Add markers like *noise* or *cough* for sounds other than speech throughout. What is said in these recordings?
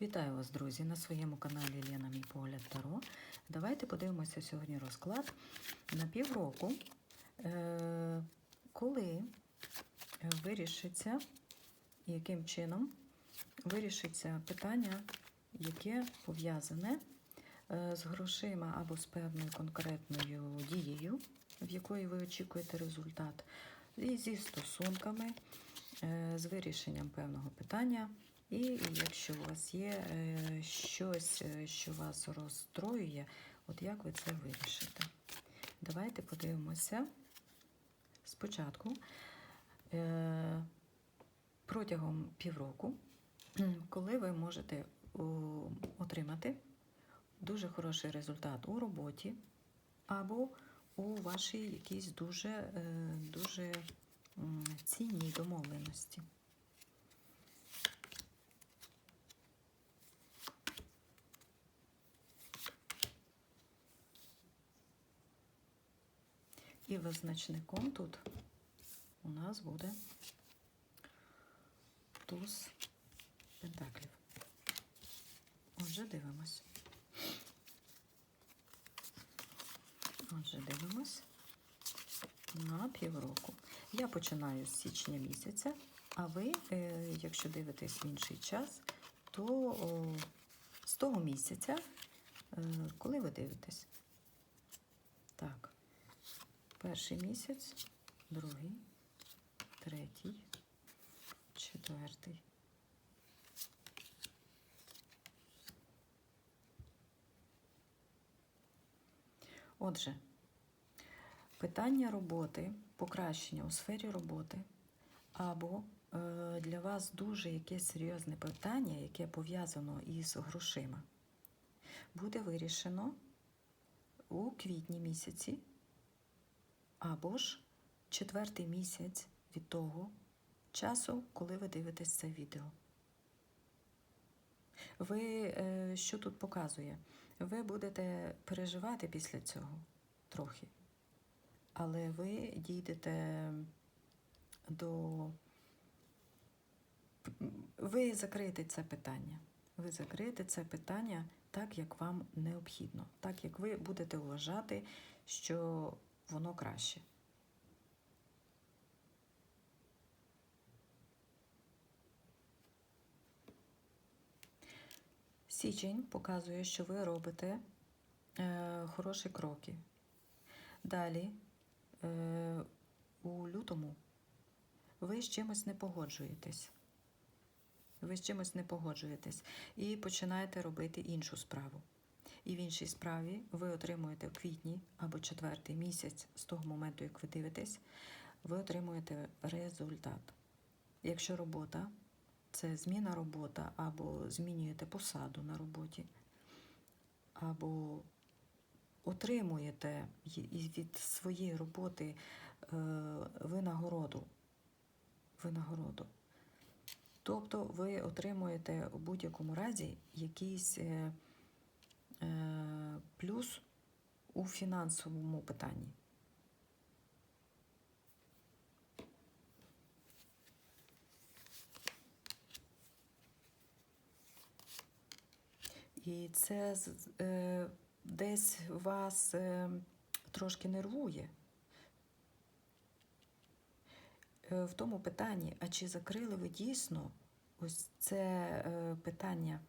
Вітаю вас, друзі, на своєму каналі Лена Мій погляд Таро. Давайте подивимося сьогодні розклад на півроку, е, коли вирішиться, яким чином вирішиться питання, яке пов'язане е, з грошима або з певною конкретною дією, в якої ви очікуєте результат, і зі стосунками, е, з вирішенням певного питання. І якщо у вас є е, щось, е, що вас розстроює, от як ви це вирішите? Давайте подивимося спочатку е, протягом півроку, коли ви можете отримати дуже хороший результат у роботі або у вашій якійсь дуже, дуже цінній домовленості. І визначником тут у нас буде туз пентаклів. Отже, дивимось. Отже, дивимось на півроку. Я починаю з січня місяця, а ви, е, якщо дивитесь в інший час, то з того місяця, е, коли ви дивитесь. Так. Перший місяць, другий, третій, четвертий. Отже, питання роботи, покращення у сфері роботи, або е, для вас дуже якесь серйозне питання, яке пов'язано із грошима, буде вирішено у квітні місяці або ж четвертий місяць від того часу, коли ви дивитесь це відео. Ви е, що тут показує? Ви будете переживати після цього трохи, але ви дійдете до. Ви закриєте це питання. Ви закриєте це питання так, як вам необхідно, так як ви будете вважати, що воно краще. Січень показує, що ви робите е, хороші кроки. Далі, е, у лютому, ви з чимось не погоджуєтесь. Ви з чимось не погоджуєтесь і починаєте робити іншу справу. І в іншій справі ви отримуєте в квітні або четвертий місяць з того моменту, як ви дивитесь, ви отримуєте результат. Якщо робота це зміна робота, або змінюєте посаду на роботі, або отримуєте від своєї роботи е, винагороду. винагороду. Тобто ви отримуєте у будь-якому разі якийсь е, плюс у фінансовому питанні. І це е, десь вас е, трошки нервує. Е, в тому питанні, а чи закрили ви дійсно ось це е, питання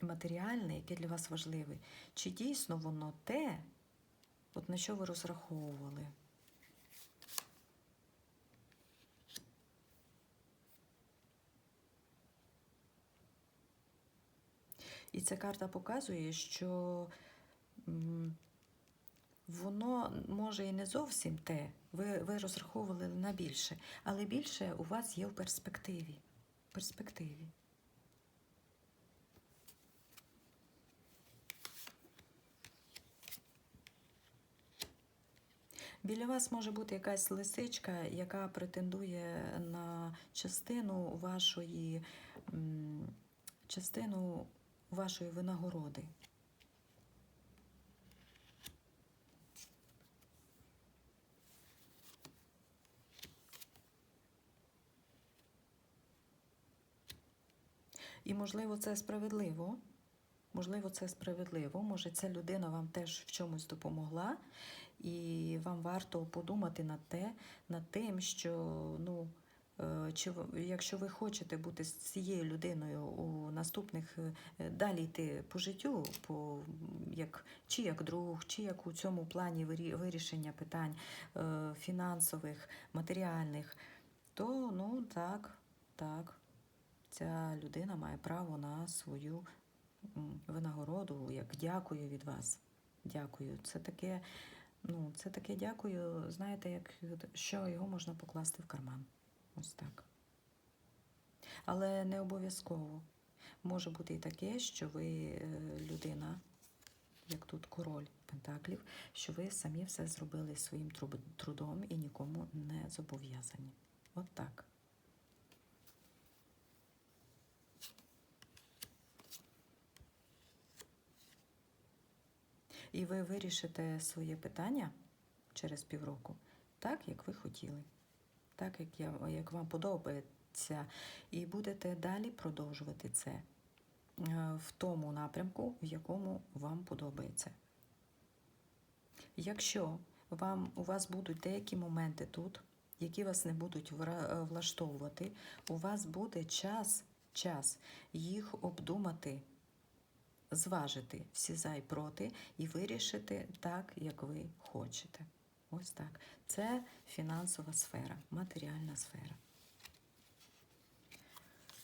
матеріальне, яке для вас важливе, чи дійсно воно те, от на що ви розраховували? І ця карта показує, що воно може і не зовсім те, ви, ви розраховували на більше, але більше у вас є в перспективі. Перспективі. Біля вас може бути якась лисичка, яка претендує на частину вашої частину вашої винагороди. І, можливо, це справедливо. Можливо, це справедливо. Може, ця людина вам теж в чомусь допомогла, і вам варто подумати над те, над тим, що ну. е, Чи якщо ви хочете бути з цією людиною у наступних е, далі йти по життю, по як чи як друг, чи як у цьому плані вирішення питань е, фінансових, матеріальних, то ну так, так, ця людина має право на свою винагороду, як дякую від вас. Дякую. Це таке, ну, це таке дякую, знаєте, як що його можна покласти в карман. Ось так. Але не обов'язково. Може бути і таке, що ви е, людина, як тут король Пентаклів, що ви самі все зробили своїм трудом і нікому не зобов'язані. От так. І ви вирішите своє питання через півроку так, як ви хотіли, так, як, я, як вам подобається, і будете далі продовжувати це е, в тому напрямку, в якому вам подобається. Якщо вам, у вас будуть деякі моменти тут, які вас не будуть е, влаштовувати, у вас буде час, час їх обдумати, зважити всі за і проти і вирішити так, як ви хочете. Ось так. Це фінансова сфера, матеріальна сфера.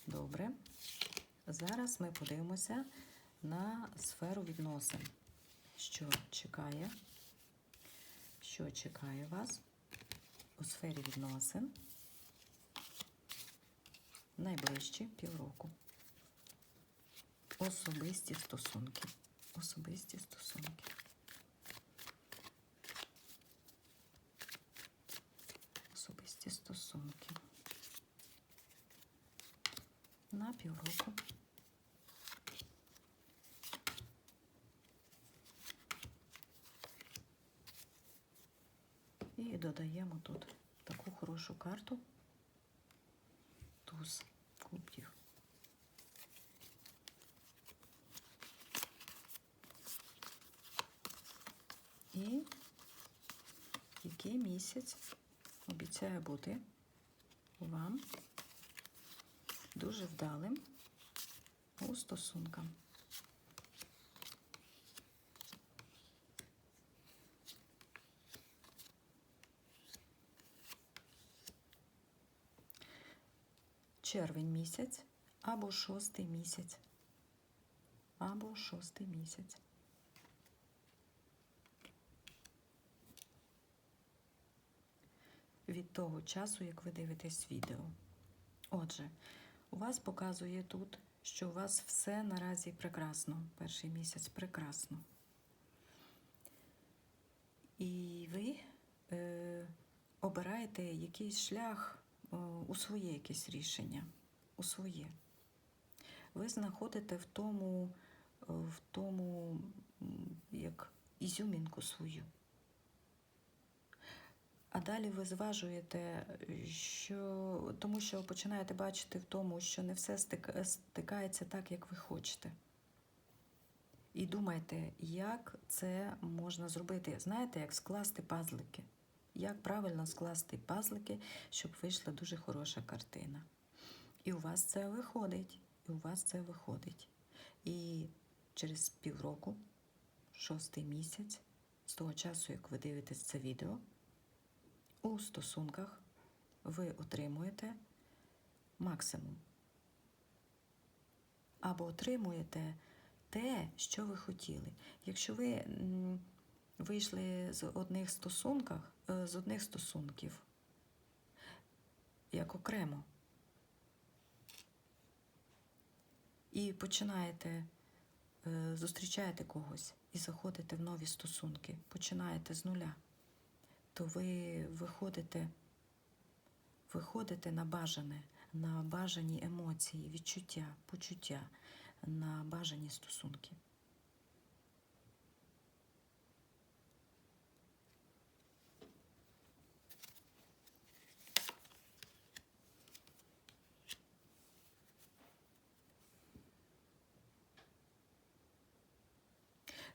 Добре. Зараз ми подивимося на сферу відносин. Що чекає? Що чекає вас у сфері відносин найближчі півроку? Особисті стосунки. Особисті стосунки. Особисті стосунки. На півроку. І додаємо тут таку хорошу карту. Туз кубків. І який місяць обіцяє бути вам дуже вдалим у стосунках. Червень місяць або шостий місяць. Або шостий місяць. Від того часу, як ви дивитесь відео. Отже, у вас показує тут, що у вас все наразі прекрасно. Перший місяць прекрасно. І ви е, обираєте якийсь шлях е, у своє якесь рішення. У своє. Ви знаходите в тому, е, в тому як ізюмінку свою. А далі ви зважуєте, що тому що починаєте бачити в тому, що не все стикається так, як ви хочете. І думайте, як це можна зробити. Знаєте, як скласти пазлики. Як правильно скласти пазлики, щоб вийшла дуже хороша картина. І у вас це виходить. І у вас це виходить. І через півроку, шостий місяць, з того часу, як ви дивитесь це відео, у стосунках ви отримуєте максимум. Або отримуєте те, що ви хотіли. Якщо ви вийшли з одних стосунках, е, з одних стосунків, як окремо, і починаєте, е, зустрічаєте когось і заходите в нові стосунки, починаєте з нуля то ви виходите виходите на бажане, на бажані емоції, відчуття, почуття, на бажані стосунки.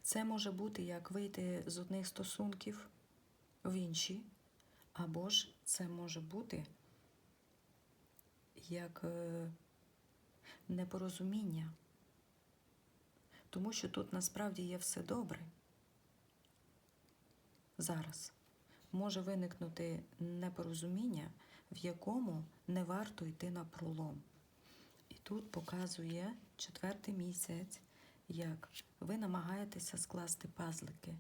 Це може бути як вийти з одних стосунків, в інші, або ж це може бути як е, непорозуміння. Тому що тут насправді є все добре. Зараз може виникнути непорозуміння, в якому не варто йти на пролом. І тут показує четвертий місяць, як ви намагаєтеся скласти пазлики.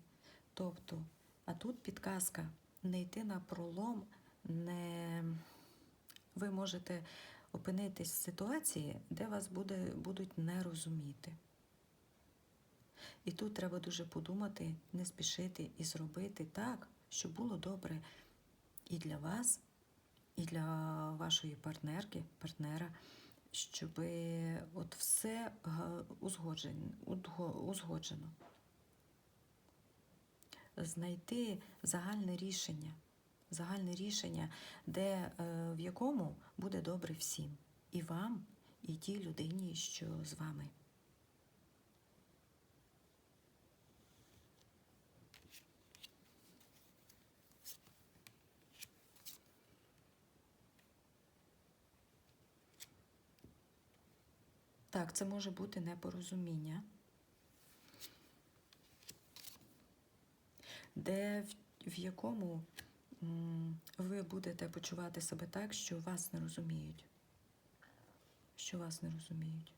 Тобто, а тут підказка не йти на пролом, не ви можете опинитись в ситуації, де вас буде, будуть не розуміти. І тут треба дуже подумати, не спішити і зробити так, щоб було добре і для вас, і для вашої партнерки, партнера, щоб от все узгоджено. Знайти загальне рішення, загальне рішення, де, е, в якому буде добре всім. І вам, і тій людині, що з вами. Так, це може бути непорозуміння, де в, в якому м, ви будете почувати себе так, що вас не розуміють. Що вас не розуміють.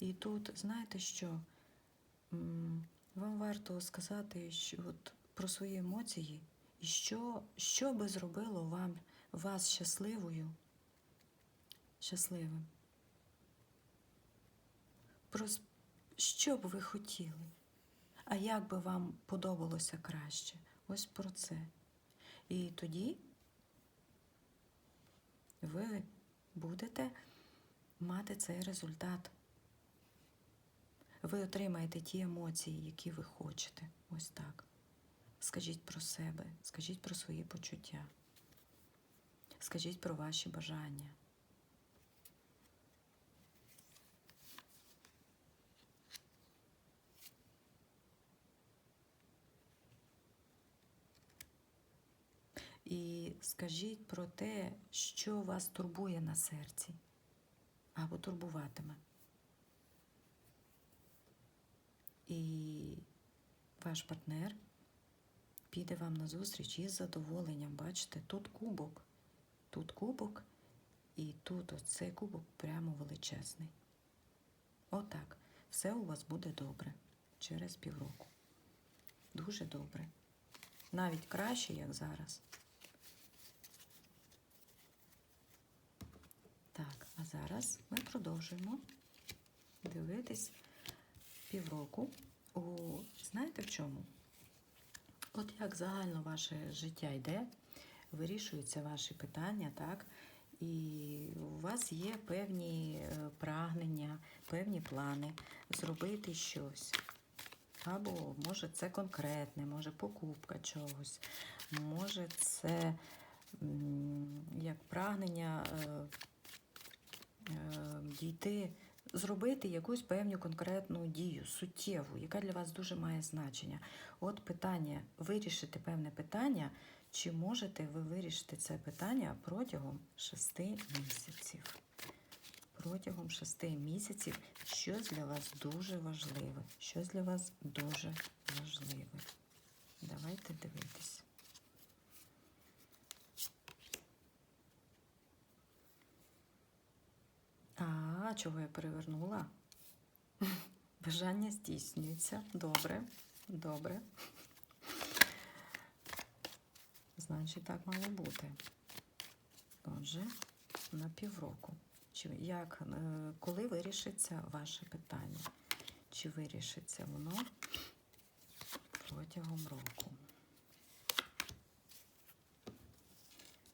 І тут, знаєте що? Вам варто сказати, що от про свої емоції, і що, що би зробило вам, вас щасливою, щасливим. Про що б ви хотіли, а як би вам подобалося краще. Ось про це. І тоді ви будете мати цей результат. Ви отримаєте ті емоції, які ви хочете. Ось так. Скажіть про себе, скажіть про свої почуття, скажіть про ваші бажання. І скажіть про те, що вас турбує на серці або турбуватиме. І ваш партнер піде вам на зустріч із задоволенням. Бачите, тут кубок, тут кубок, і тут оцей кубок прямо величезний. Отак. Все у вас буде добре через півроку. Дуже добре. Навіть краще, як зараз. Так, а зараз ми продовжуємо дивитись півроку. У знаєте в чому? От як загально ваше життя йде, вирішуються ваші питання, так? І у вас є певні е, прагнення, певні плани зробити щось. Або може це конкретне, може покупка чогось, може це як прагнення е, дійти, зробити якусь певну конкретну дію, суттєву, яка для вас дуже має значення. От питання, вирішити певне питання, чи можете ви вирішити це питання протягом шести місяців. Протягом шести місяців щось для вас дуже важливе. Щось для вас дуже важливе. Давайте дивитись. А, чого я перевернула? *laughs* Бажання здійснюється. Добре, добре. Значить, так мало бути. Отже, на півроку. Чи як, е, коли вирішиться ваше питання? Чи вирішиться воно протягом року?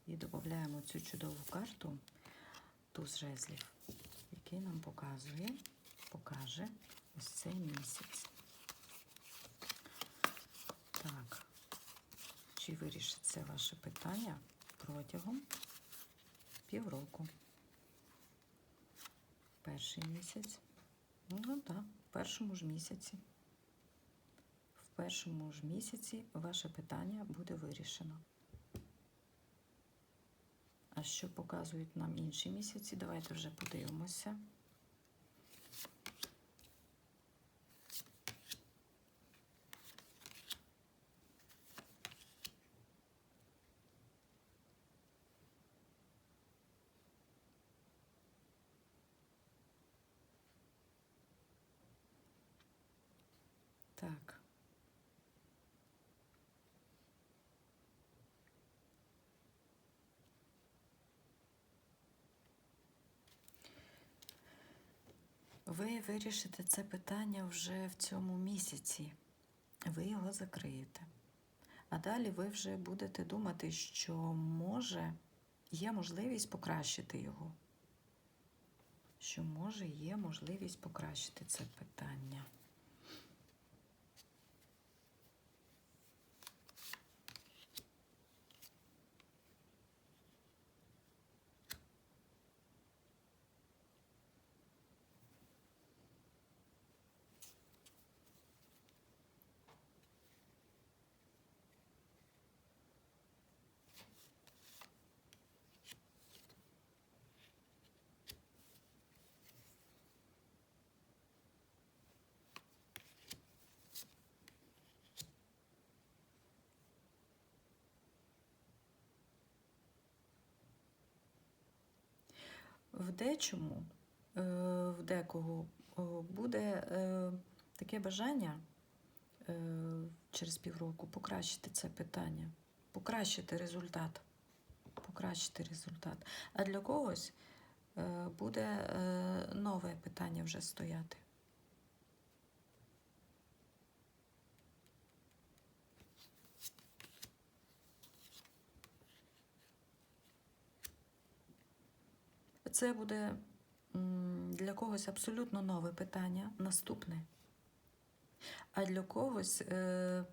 І додаємо цю чудову карту туз жезлів, який нам показує, покаже ось цей місяць. Так, чи вирішиться ваше питання протягом півроку? перший місяць. Ну так, в першому ж місяці. В першому ж місяці ваше питання буде вирішено. А що показують нам інші місяці? Давайте вже подивимося. Так. Ви вирішите це питання вже в цьому місяці. Ви його закриєте. А далі ви вже будете думати, що може є можливість покращити його. Що може є можливість покращити це питання. В дечому, е, в декого буде е, таке бажання е, через півроку покращити це питання, покращити результат. Покращити результат. А для когось е, буде е, нове питання вже стояти. Це буде для когось абсолютно нове питання, наступне. А для когось е,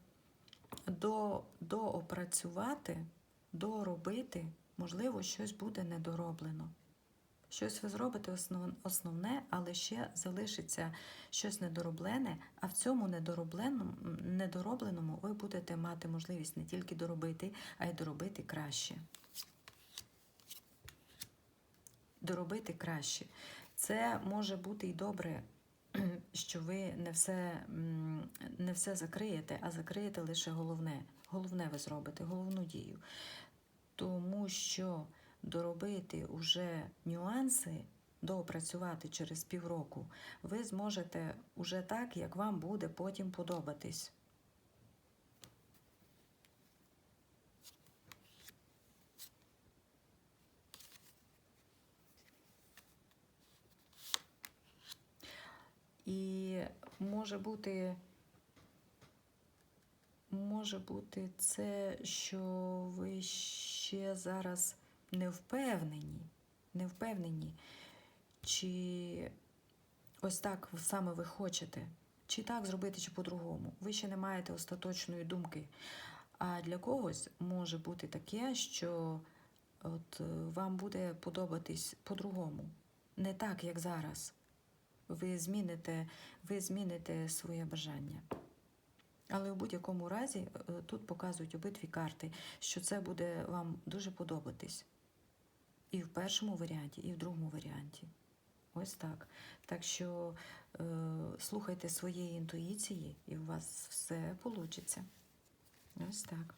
до, доопрацювати, доробити, можливо, щось буде недороблено. Щось ви зробите основ, основне, але ще залишиться щось недороблене, а в цьому недоробленому, недоробленому ви будете мати можливість не тільки доробити, а й доробити краще доробити краще. Це може бути і добре, *clears throat* що ви не все, не все закриєте, а закриєте лише головне. Головне ви зробите, головну дію. Тому що доробити уже нюанси, доопрацювати через півроку, ви зможете уже так, як вам буде потім подобатись. І може бути, може бути це, що ви ще зараз не впевнені, не впевнені, чи ось так саме ви хочете, чи так зробити, чи по-другому. Ви ще не маєте остаточної думки. А для когось може бути таке, що от вам буде подобатись по-другому, не так, як зараз ви зміните, ви зміните своє бажання. Але в будь-якому разі е, тут показують обидві карти, що це буде вам дуже подобатись. І в першому варіанті, і в другому варіанті. Ось так. Так що е, слухайте своєї інтуїції, і у вас все вийде. Ось так.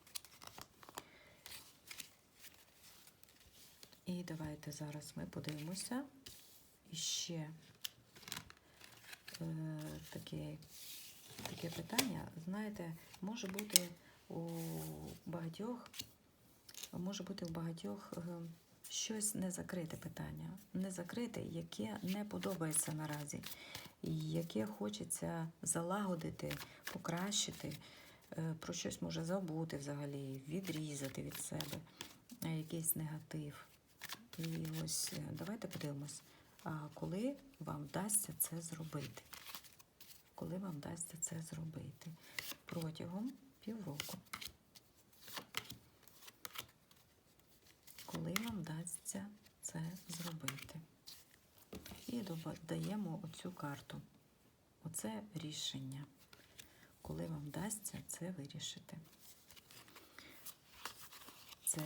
І давайте зараз ми подивимося іще таке, таке питання. Знаєте, може бути у багатьох, може бути у багатьох е, щось незакрите питання, незакрите, яке не подобається наразі, яке хочеться залагодити, покращити, е, про щось може забути взагалі, відрізати від себе е, якийсь негатив. І ось давайте подивимось, коли вам вдасться це зробити. Коли вам вдасться це зробити протягом півроку. Коли вам вдасться це зробити. І тоді доба- даємо оцю карту. Оце рішення, коли вам вдасться це вирішити. Це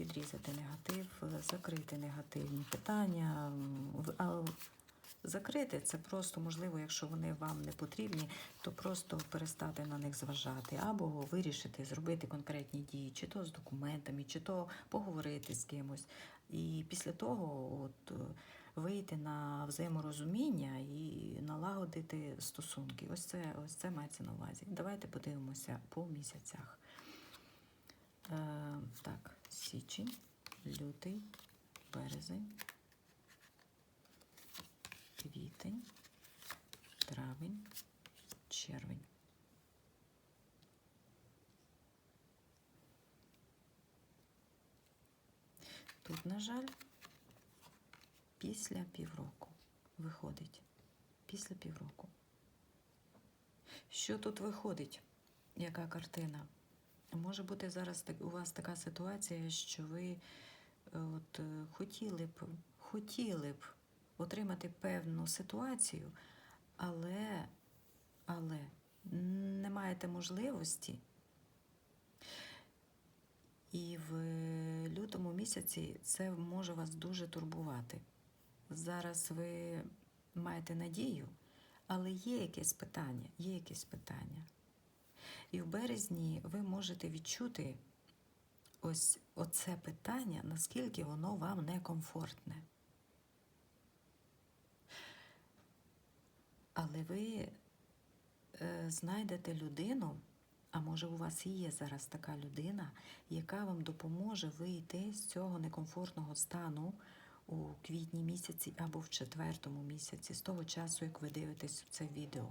відрізати негатив, закрити негативні питання. А закрити це просто можливо, якщо вони вам не потрібні, то просто перестати на них зважати, або вирішити, зробити конкретні дії, чи то з документами, чи то поговорити з кимось. І після того от, вийти на взаєморозуміння і налагодити стосунки. Ось це, ось це мається на увазі. Давайте подивимося по місяцях. Е, так, січень, лютий, березень, квітень, травень, червень. Тут, на жаль, після півроку виходить. Після півроку. Що тут виходить? Яка картина? Може бути зараз у вас така ситуація, що ви е, от, е, хотіли б, хотіли б отримати певну ситуацію, але, але не маєте можливості. І в лютому місяці це може вас дуже турбувати. Зараз ви маєте надію, але є якесь питання, є якесь питання. І в березні ви можете відчути ось оце питання, наскільки воно вам некомфортне. Але ви е, знайдете людину, а може у вас є зараз така людина, яка вам допоможе вийти з цього некомфортного стану у квітні місяці або в четвертому місяці, з того часу, як ви дивитесь це відео.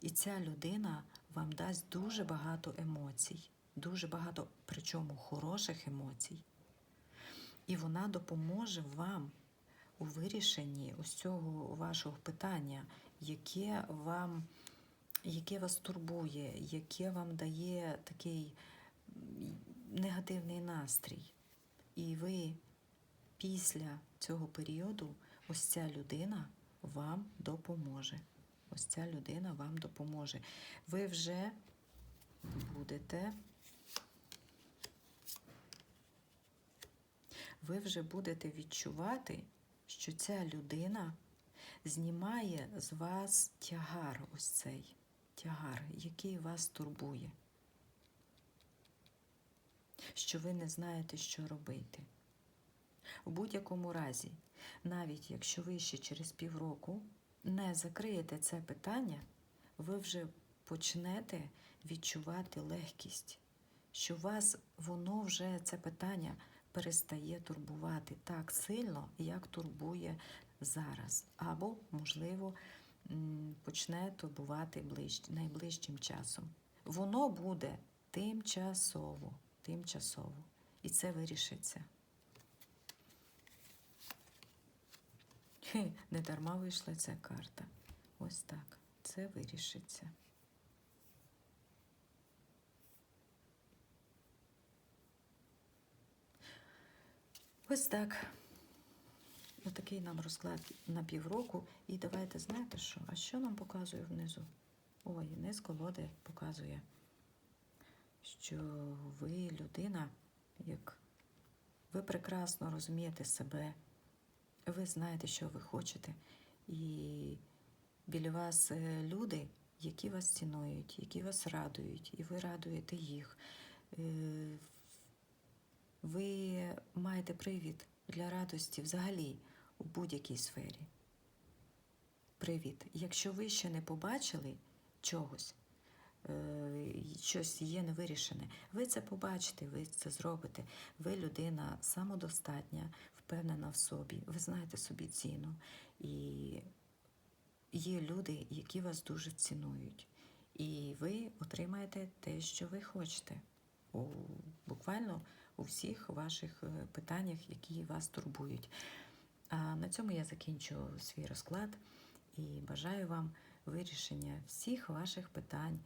І ця людина вам дасть дуже багато емоцій, дуже багато, причому хороших емоцій. І вона допоможе вам у вирішенні ось цього вашого питання, яке вам, яке вас турбує, яке вам дає такий негативний настрій. І ви після цього періоду ось ця людина вам допоможе. Ось ця людина вам допоможе. Ви вже будете. Ви вже будете відчувати, що ця людина знімає з вас тягар, ось цей тягар, який вас турбує. Що ви не знаєте, що робити. У будь-якому разі, навіть якщо ви ще через півроку не закриєте це питання, ви вже почнете відчувати легкість, що вас воно вже це питання перестає турбувати так сильно, як турбує зараз. Або, можливо, почне турбувати найближчим часом. Воно буде тимчасово, тимчасово. І це вирішиться. *laughs* Не дарма вийшла ця карта. Ось так. Це вирішиться. Ось так. Отакий нам розклад на півроку. І давайте знаєте що? А що нам показує внизу? Ой, низ колоди показує, що ви людина, як ви прекрасно розумієте себе, ви знаєте, що ви хочете, і біля вас е, люди, які вас цінують, які вас радують, і ви радуєте їх. Е, Ви маєте привід для радості взагалі у будь-якій сфері. Привід. Якщо ви ще не побачили чогось, е, щось є невирішене, ви це побачите, ви це зробите. Ви людина самодостатня, впевнена в собі, ви знаєте собі ціну. І є люди, які вас дуже цінують. І ви отримаєте те, що ви хочете. У, буквально у всіх ваших е, питаннях, які вас турбують. А на цьому я закінчу свій розклад і бажаю вам вирішення всіх ваших питань,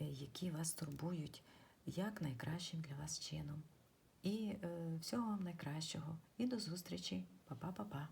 е, які вас турбують, як найкращим для вас чином. І е, всього вам найкращого. І до зустрічі. Па-па-па-па.